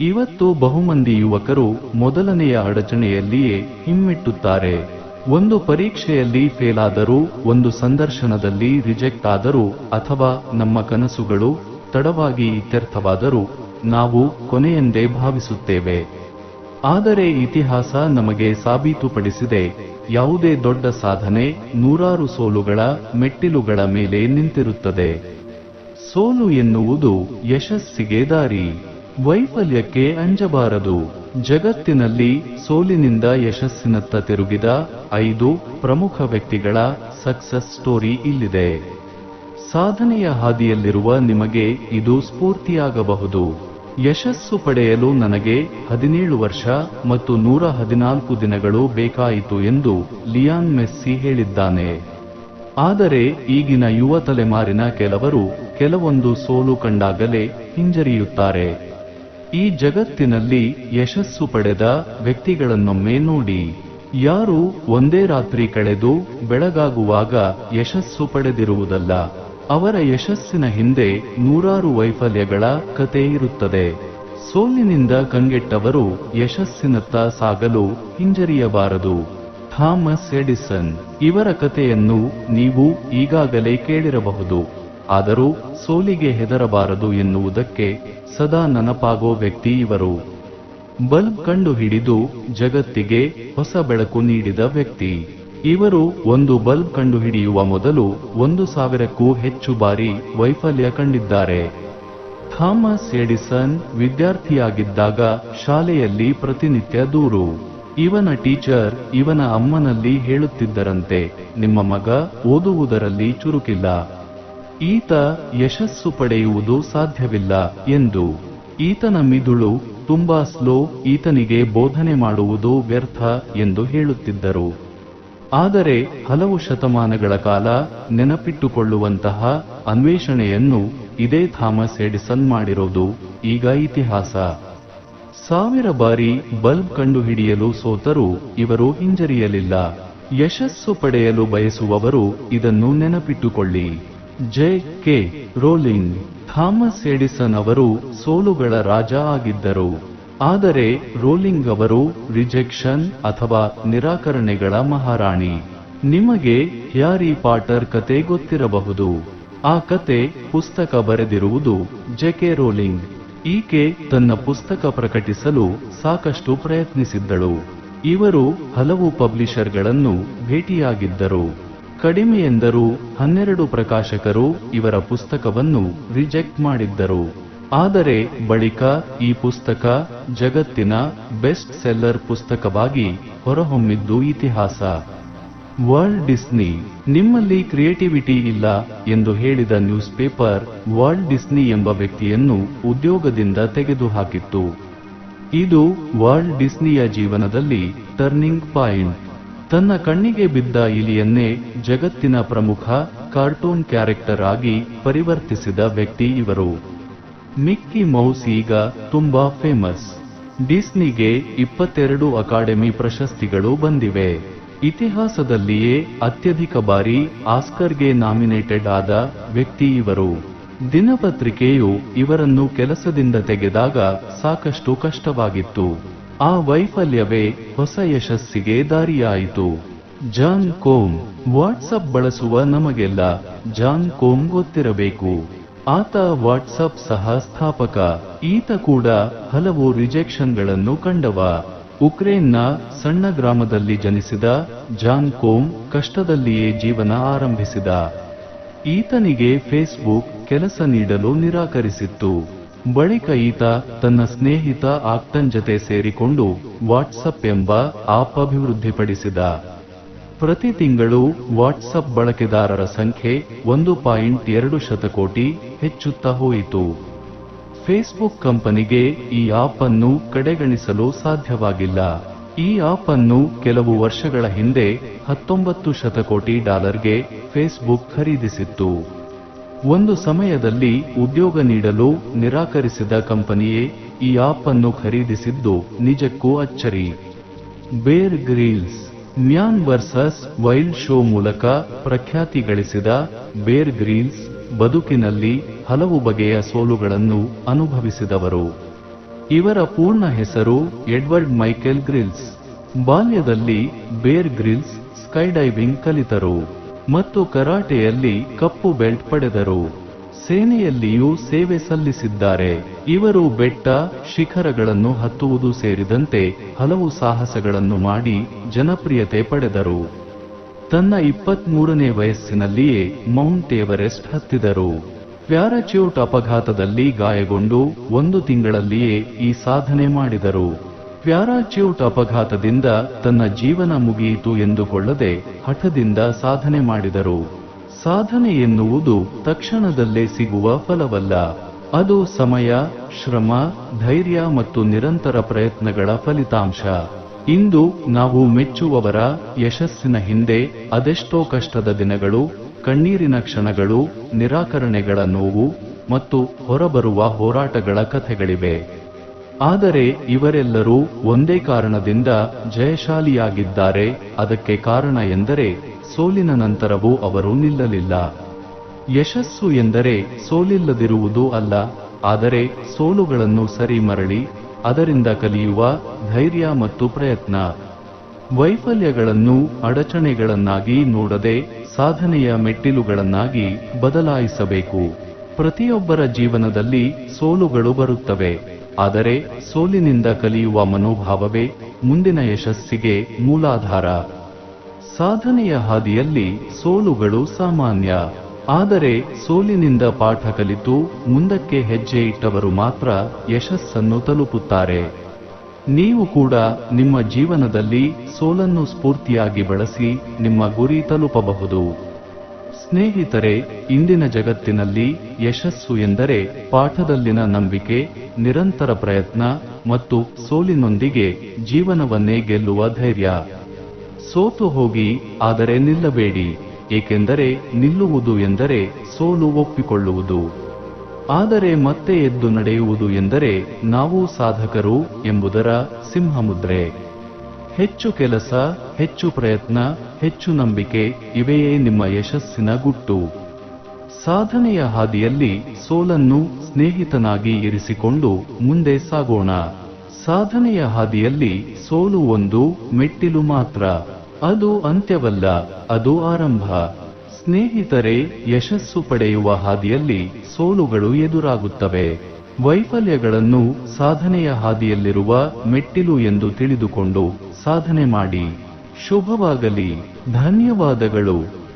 ಇವತ್ತು ಬಹುಮಂದಿ ಯುವಕರು ಮೊದಲನೆಯ ಅಡಚಣೆಯಲ್ಲಿಯೇ ಹಿಮ್ಮೆಟ್ಟುತ್ತಾರೆ. ಒಂದು ಪರೀಕ್ಷೆಯಲ್ಲಿ ಫೇಲಾದರೂ, ಒಂದು ಸಂದರ್ಶನದಲ್ಲಿ ರಿಜೆಕ್ಟ್ ಆದರೂ ಅಥವಾ ನಮ್ಮ ಕನಸುಗಳು ತಡವಾಗಿ ಇತ್ಯರ್ಥವಾದರೂ ನಾವು ಕೊನೆಯೆಂದೇ ಭಾವಿಸುತ್ತೇವೆ. ಆದರೆ ಇತಿಹಾಸ ನಮಗೆ ಸಾಬೀತುಪಡಿಸಿದೆ. ಯಾವುದೇ ದೊಡ್ಡ ಸಾಧನೆ ನೂರಾರು ಸೋಲುಗಳ ಮೆಟ್ಟಿಲುಗಳ ಮೇಲೆ ನಿಂತಿರುತ್ತದೆ. ಸೋಲು ಎನ್ನುವುದು ಯಶಸ್ಸಿಗೆ ದಾರಿ. ವೈಫಲ್ಯಕ್ಕೆ ಅಂಜಬಾರದು. ಜಗತ್ತಿನಲ್ಲಿ ಸೋಲಿನಿಂದ ಯಶಸ್ಸಿನತ್ತ ತಿರುಗಿದ ಐದು ಪ್ರಮುಖ ವ್ಯಕ್ತಿಗಳ ಸಕ್ಸಸ್ ಸ್ಟೋರಿ ಇಲ್ಲಿದೆ. ಸಾಧನೆಯ ಹಾದಿಯಲ್ಲಿರುವ ನಿಮಗೆ ಇದು ಸ್ಫೂರ್ತಿಯಾಗಬಹುದು. ಯಶಸ್ಸು ಪಡೆಯಲು ನನಗೆ ಹದಿನೇಳು ವರ್ಷ ಮತ್ತು ನೂರ ಹದಿನಾಲ್ಕು ದಿನಗಳು ಬೇಕಾಯಿತು ಎಂದು ಲಿಯಾನ್ ಮೆಸ್ಸಿ ಹೇಳಿದ್ದಾನೆ. ಆದರೆ ಈಗಿನ ಯುವ ತಲೆಮಾರಿನ ಕೆಲವರು ಕೆಲವೊಂದು ಸೋಲು ಕಂಡಾಗಲೇ ಹಿಂಜರಿಯುತ್ತಾರೆ. ಈ ಜಗತ್ತಿನಲ್ಲಿ ಯಶಸ್ಸು ಪಡೆದ ವ್ಯಕ್ತಿಗಳನ್ನೊಮ್ಮೆ ನೋಡಿ. ಯಾರು ಒಂದೇ ರಾತ್ರಿ ಕಳೆದು ಬೆಳಗಾಗುವಾಗ ಯಶಸ್ಸು ಪಡೆದಿರುವುದಲ್ಲ. ಅವರ ಯಶಸ್ಸಿನ ಹಿಂದೆ ನೂರಾರು ವೈಫಲ್ಯಗಳ ಕತೆ ಇರುತ್ತದೆ. ಸೋಲಿನಿಂದ ಕಂಗೆಟ್ಟವರು ಯಶಸ್ಸಿನತ್ತ ಸಾಗಲು ಹಿಂಜರಿಯಬಾರದು. ಥಾಮಸ್ ಎಡಿಸನ್ ಇವರ ಕಥೆಯನ್ನು ನೀವು ಈಗಾಗಲೇ ಕೇಳಿರಬಹುದು. ಆದರೂ ಸೋಲಿಗೆ ಹೆದರಬಾರದು ಎನ್ನುವುದಕ್ಕೆ ಸದಾ ನೆನಪಾಗೋ ವ್ಯಕ್ತಿ ಇವರು. ಬಲ್ಬ್ ಕಂಡು ಹಿಡಿದು ಜಗತ್ತಿಗೆ ಹೊಸ ಬೆಳಕು ನೀಡಿದ ವ್ಯಕ್ತಿ. ಇವರು ಒಂದು ಬಲ್ಬ್ ಕಂಡುಹಿಡಿಯುವ ಮೊದಲು ಒಂದು ಸಾವಿರಕ್ಕೂ ಹೆಚ್ಚು ಬಾರಿ ವೈಫಲ್ಯ ಕಂಡಿದ್ದಾರೆ. ಥಾಮಸ್ ಎಡಿಸನ್ ವಿದ್ಯಾರ್ಥಿಯಾಗಿದ್ದಾಗ ಶಾಲೆಯಲ್ಲಿ ಪ್ರತಿನಿತ್ಯ ದೂರು. ಇವನ ಟೀಚರ್ ಇವನ ಅಮ್ಮನಲ್ಲಿ ಹೇಳುತ್ತಿದ್ದರಂತೆ, ನಿಮ್ಮ ಮಗ ಓದುವುದರಲ್ಲಿ ಚುರುಕಿಲ್ಲ. ಈತ ಯಶಸ್ಸು ಪಡೆಯುವುದು ಸಾಧ್ಯವಿಲ್ಲ ಎಂದು ಈತನ ಮಿದುಳು ತುಂಬಾ ಸ್ಲೋ ಈತನಿಗೆ ಬೋಧನೆ ಮಾಡುವುದು ವ್ಯರ್ಥ ಎಂದು ಹೇಳುತ್ತಿದ್ದರು. ಆದರೆ ಹಲವು ಶತಮಾನಗಳ ಕಾಲ ನೆನಪಿಟ್ಟುಕೊಳ್ಳುವಂತಹ ಅನ್ವೇಷಣೆಯನ್ನು ಇದೇ ಥಾಮಸ್ ಎಡಿಸನ್ ಮಾಡಿರೋದು ಈಗ ಇತಿಹಾಸ. ಸಾವಿರ ಬಾರಿ ಬಲ್ಬ್ ಕಂಡುಹಿಡಿಯಲು ಸೋತರೂ ಇವರು ಹಿಂಜರಿಯಲಿಲ್ಲ. ಯಶಸ್ಸು ಪಡೆಯಲು ಬಯಸುವವರು ಇದನ್ನು ನೆನಪಿಟ್ಟುಕೊಳ್ಳಿ. J K Rowling Thomas Edison ಅವರು ಸೋಲುಗಳ ರಾಜ ಆಗಿದ್ದರು. ಆದರೆ ರೋಲಿಂಗ್ ಅವರು ರಿಜೆಕ್ಷನ್ ಅಥವಾ ನಿರಾಕರಣೆಗಳ ಮಹಾರಾಣಿ. ನಿಮಗೆ ಹ್ಯಾರಿ ಪಾಟರ್ ಕತೆ ಗೊತ್ತಿರಬಹುದು. ಆ ಕತೆ ಪುಸ್ತಕ ಬರೆದಿರುವುದು ಜೆಕೆ ರೋಲಿಂಗ್ ಈಕೆ ತನ್ನ ಪುಸ್ತಕ ಪ್ರಕಟಿಸಲು ಸಾಕಷ್ಟು ಪ್ರಯತ್ನಿಸಿದ್ದಳು. ಇವರು ಹಲವು ಪಬ್ಲಿಷರ್ಗಳನ್ನು ಭೇಟಿಯಾಗಿದ್ದರು. ಕಡಿಮೆ ಎಂದರೂ ಹನ್ನೆರಡು ಪ್ರಕಾಶಕರು ಇವರ ಪುಸ್ತಕವನ್ನು ರಿಜೆಕ್ಟ್ ಮಾಡಿದ್ದರು. ಆದರೆ ಬಳಿಕ ಈ ಪುಸ್ತಕ ಜಗತ್ತಿನ ಬೆಸ್ಟ್ ಸೆಲ್ಲರ್ ಪುಸ್ತಕವಾಗಿ ಹೊರಹೊಮ್ಮಿದ್ದು ಇತಿಹಾಸ. ವರ್ಲ್ಡ್ ಡಿಸ್ನಿ, ನಿಮ್ಮಲ್ಲಿ ಕ್ರಿಯೇಟಿವಿಟಿ ಇಲ್ಲ ಎಂದು ಹೇಳಿದ ನ್ಯೂಸ್ ಪೇಪರ್ ವರ್ಲ್ಡ್ ಡಿಸ್ನಿ ಎಂಬ ವ್ಯಕ್ತಿಯನ್ನು ಉದ್ಯೋಗದಿಂದ ತೆಗೆದುಹಾಕಿತ್ತು. ಇದು ವರ್ಲ್ಡ್ ಡಿಸ್ನಿಯ ಜೀವನದಲ್ಲಿ ಟರ್ನಿಂಗ್ ಪಾಯಿಂಟ್. ತನ್ನ ಕಣ್ಣಿಗೆ ಬಿದ್ದ ಇಲಿಯನ್ನೇ ಜಗತ್ತಿನ ಪ್ರಮುಖ ಕಾರ್ಟೂನ್ ಕ್ಯಾರೆಕ್ಟರ್ ಆಗಿ ಪರಿವರ್ತಿಸಿದ ವ್ಯಕ್ತಿ ಇವರು. ಮಿಕ್ಕಿ ಮೌಸ್ ಈಗ ತುಂಬಾ ಫೇಮಸ್. ಡಿಸ್ನಿಗೆ ಇಪ್ಪತ್ತೆರಡು ಅಕಾಡೆಮಿ ಪ್ರಶಸ್ತಿಗಳು ಬಂದಿವೆ. ಇತಿಹಾಸದಲ್ಲಿಯೇ ಅತ್ಯಧಿಕ ಬಾರಿ ಆಸ್ಕರ್ಗೆ ನಾಮಿನೇಟೆಡ್ ಆದ ವ್ಯಕ್ತಿ ಇವರು. ದಿನಪತ್ರಿಕೆಯು ಇವರನ್ನು ಕೆಲಸದಿಂದ ತೆಗೆದಾಗ ಸಾಕಷ್ಟು ಕಷ್ಟವಾಗಿತ್ತು. ಆ ವೈಫಲ್ಯವೇ ಹೊಸ ಯಶಸ್ಸಿಗೆ ದಾರಿಯಾಯಿತು. ಜಾನ್ ಕೋಮ್, ವಾಟ್ಸಪ್ ಬಳಸುವ ನಮಗೆಲ್ಲ ಜಾನ್ ಕೋಮ್ ಗೊತ್ತಿರಬೇಕು. ಆತ ವಾಟ್ಸಪ್ ಸಹ ಸ್ಥಾಪಕ, ಈತ ಕೂಡ ಹಲವು ರಿಜೆಕ್ಷನ್ಗಳನ್ನು ಕಂಡವ. ಉಕ್ರೇನ್ನ ಸಣ್ಣ ಗ್ರಾಮದಲ್ಲಿ ಜನಿಸಿದ ಜಾನ್ ಕೋಮ್ ಕಷ್ಟದಲ್ಲಿಯೇ ಜೀವನ ಆರಂಭಿಸಿದ. ಈತನಿಗೆ ಫೇಸ್ಬುಕ್ ಕೆಲಸ ನೀಡಲು ನಿರಾಕರಿಸಿತ್ತು. ಬಳಿಕ ಈತ ತನ್ನ ಸ್ನೇಹಿತ ಆಕ್ಟನ್ ಜತೆ ಸೇರಿಕೊಂಡು ವಾಟ್ಸಪ್ ಎಂಬ ಆಪ್ ಅಭಿವೃದ್ಧಿಪಡಿಸಿದ. ಪ್ರತಿ ತಿಂಗಳು ವಾಟ್ಸಪ್ ಬಳಕೆದಾರರ ಸಂಖ್ಯೆ ಒಂದು ಪಾಯಿಂಟ್ ಎರಡು ಶತಕೋಟಿ ಹೆಚ್ಚುತ್ತಾ ಹೋಯಿತು. ಫೇಸ್ಬುಕ್ ಕಂಪನಿಗೆ ಈ ಆಪ್ ಅನ್ನು ಕಡೆಗಣಿಸಲು ಸಾಧ್ಯವಾಗಿಲ್ಲ. ಈ ಆಪ್ ಅನ್ನು ಕೆಲವು ವರ್ಷಗಳ ಹಿಂದೆ ಹತ್ತೊಂಬತ್ತು ಶತಕೋಟಿ ಡಾಲರ್ಗೆ ಫೇಸ್ಬುಕ್ ಖರೀದಿಸಿತ್ತು. ಒಂದು ಸಮಯದಲ್ಲಿ ಉದ್ಯೋಗ ನೀಡಲು ನಿರಾಕರಿಸಿದ ಕಂಪನಿಯೇ ಈ ಆಪ್ ಅನ್ನು ಖರೀದಿಸಿದ್ದು ನಿಜಕ್ಕೂ ಅಚ್ಚರಿ. Bear Grylls, man versus wild show ಮೂಲಕ ಪ್ರಖ್ಯಾತಿ ಗಳಿಸಿದ ಬೇರ್ ಗ್ರೀಲ್ಸ್ ಬದುಕಿನಲ್ಲಿ ಹಲವು ಬಗೆಯ ಸೋಲುಗಳನ್ನು ಅನುಭವಿಸಿದವರು. ಇವರ ಪೂರ್ಣ ಹೆಸರು ಎಡ್ವರ್ಡ್ ಮೈಕೆಲ್ ಗ್ರಿಲ್ಸ್. ಬಾಲ್ಯದಲ್ಲಿ ಬೇರ್ ಗ್ರಿಲ್ಸ್ ಸ್ಕೈಡೈವಿಂಗ್ ಕಲಿತರು. ಮತ್ತು ಕರಾಟೆಯಲ್ಲಿ ಕಪ್ಪು ಬೆಲ್ಟ್ ಪಡೆದರು. ಸೇನೆಯಲ್ಲಿಯೂ ಸೇವೆ ಸಲ್ಲಿಸಿದ್ದಾರೆ. ಇವರು ಬೆಟ್ಟ, ಶಿಖರಗಳನ್ನು ಹತ್ತುವುದು ಸೇರಿದಂತೆ ಹಲವು ಸಾಹಸಗಳನ್ನು ಮಾಡಿ ಜನಪ್ರಿಯತೆ ಪಡೆದರು. ತನ್ನ ಇಪ್ಪತ್ಮೂರನೇ ವಯಸ್ಸಿನಲ್ಲಿಯೇ ಮೌಂಟ್ ಎವರೆಸ್ಟ್ ಹತ್ತಿದರು. ಪ್ಯಾರಾಚ್ಯೂಟ್ ಅಪಘಾತದಲ್ಲಿ ಗಾಯಗೊಂಡು ಒಂದು ತಿಂಗಳಲ್ಲಿಯೇ ಈ ಸಾಧನೆ ಮಾಡಿದರು. ಪ್ಯಾರಾಚ್ಯೂಟ್ ಅಪಘಾತದಿಂದ ತನ್ನ ಜೀವನ ಮುಗಿಯಿತು ಎಂದುಕೊಳ್ಳದೆ ಹಠದಿಂದ ಸಾಧನೆ ಮಾಡಿದರು. ಸಾಧನೆ ಎನ್ನುವುದು ತಕ್ಷಣದಲ್ಲೇ ಸಿಗುವ ಫಲವಲ್ಲ. ಅದು ಸಮಯ, ಶ್ರಮ, ಧೈರ್ಯ ಮತ್ತು ನಿರಂತರ ಪ್ರಯತ್ನಗಳ ಫಲಿತಾಂಶ. ಇಂದು ನಾವು ಮೆಚ್ಚುವವರ ಯಶಸ್ಸಿನ ಹಿಂದೆ ಅದೆಷ್ಟೋ ಕಷ್ಟದ ದಿನಗಳು, ಕಣ್ಣೀರಿನ ಕ್ಷಣಗಳು, ನಿರಾಕರಣೆಗಳ ನೋವು ಮತ್ತು ಹೊರಬರುವ ಹೋರಾಟಗಳ ಕಥೆಗಳಿವೆ. ಆದರೆ ಇವರೆಲ್ಲರೂ ಒಂದೇ ಕಾರಣದಿಂದ ಜಯಶಾಲಿಯಾಗಿದ್ದಾರೆ. ಅದಕ್ಕೆ ಕಾರಣ ಎಂದರೆ ಸೋಲಿನ ನಂತರವೂ ಅವರು ನಿಲ್ಲಲಿಲ್ಲ. ಯಶಸ್ಸು ಎಂದರೆ ಸೋಲಿಲ್ಲದಿರುವುದು ಅಲ್ಲ, ಆದರೆ ಸೋಲುಗಳನ್ನು ಸರಿ ಮರಳಿ, ಅದರಿಂದ ಕಲಿಯುವ ಧೈರ್ಯ ಮತ್ತು ಪ್ರಯತ್ನ. ವೈಫಲ್ಯಗಳನ್ನು ಅಡಚಣೆಗಳನ್ನಾಗಿ ನೋಡದೆ ಸಾಧನೆಯ ಮೆಟ್ಟಿಲುಗಳನ್ನಾಗಿ ಬದಲಾಯಿಸಬೇಕು. ಪ್ರತಿಯೊಬ್ಬರ ಜೀವನದಲ್ಲಿ ಸೋಲುಗಳು ಬರುತ್ತವೆ. ಆದರೆ ಸೋಲಿನಿಂದ ಕಲಿಯುವ ಮನೋಭಾವವೇ ಮುಂದಿನ ಯಶಸ್ಸಿಗೆ ಮೂಲಾಧಾರ. ಸಾಧನೆಯ ಹಾದಿಯಲ್ಲಿ ಸೋಲುಗಳು ಸಾಮಾನ್ಯ. ಆದರೆ ಸೋಲಿನಿಂದ ಪಾಠ ಕಲಿತು ಮುಂದಕ್ಕೆ ಹೆಜ್ಜೆ ಇಟ್ಟವರು ಮಾತ್ರ ಯಶಸ್ಸನ್ನು ತಲುಪುತ್ತಾರೆ. ನೀವು ಕೂಡ ನಿಮ್ಮ ಜೀವನದಲ್ಲಿ ಸೋಲನ್ನು ಸ್ಫೂರ್ತಿಯಾಗಿ ಬಳಸಿ ನಿಮ್ಮ ಗುರಿ ತಲುಪಬಹುದು. ಸ್ನೇಹಿತರೆ, ಇಂದಿನ ಜಗತ್ತಿನಲ್ಲಿ ಯಶಸ್ಸು ಎಂದರೆ ಪಾಠದಲ್ಲಿನ ನಂಬಿಕೆ, ನಿರಂತರ ಪ್ರಯತ್ನ ಮತ್ತು ಸೋಲಿನೊಂದಿಗೆ ಜೀವನವನ್ನೇ ಗೆಲ್ಲುವ ಧೈರ್ಯ. ಸೋತು ಹೋಗಿ, ಆದರೆ ನಿಲ್ಲಬೇಡಿ, ಏಕೆಂದರೆ ನಿಲ್ಲುವುದು ಎಂದರೆ ಸೋಲು ಒಪ್ಪಿಕೊಳ್ಳುವುದು. ಆದರೆ ಮತ್ತೆ ಎದ್ದು ನಡೆಯುವುದು ಎಂದರೆ ನಾವು ಸಾಧಕರು ಎಂಬುದರ ಸಿಂಹಮುದ್ರೆ. ಹೆಚ್ಚು ಕೆಲಸ ಹೆಚ್ಚು ಪ್ರಯತ್ನ, ಹೆಚ್ಚು ನಂಬಿಕೆ ಇವೆಯೇ ನಿಮ್ಮ ಯಶಸ್ಸಿನ ಗುಟ್ಟು. ಸಾಧನೆಯ ಹಾದಿಯಲ್ಲಿ ಸೋಲನ್ನು ಸ್ನೇಹಿತನಾಗಿ ಇರಿಸಿಕೊಂಡು ಮುಂದೆ ಸಾಗೋಣ. ಸಾಧನೆಯ ಹಾದಿಯಲ್ಲಿ ಸೋಲು ಒಂದು ಮೆಟ್ಟಿಲು ಮಾತ್ರ. ಅದು ಅಂತ್ಯವಲ್ಲ, ಅದು ಆರಂಭ. ಸ್ನೇಹಿತರೆ, ಯಶಸ್ಸು ಪಡೆಯುವ ಹಾದಿಯಲ್ಲಿ ಸೋಲುಗಳು ಎದುರಾಗುತ್ತವೆ. ವೈಫಲ್ಯಗಳನ್ನು ಸಾಧನೆಯ ಹಾದಿಯಲ್ಲಿರುವ ಮೆಟ್ಟಿಲು ಎಂದು ತಿಳಿದುಕೊಂಡು ಸಾಧನೆ ಮಾಡಿ. ಶುಭವಾಗಲಿ. ಧನ್ಯವಾದಗಳು.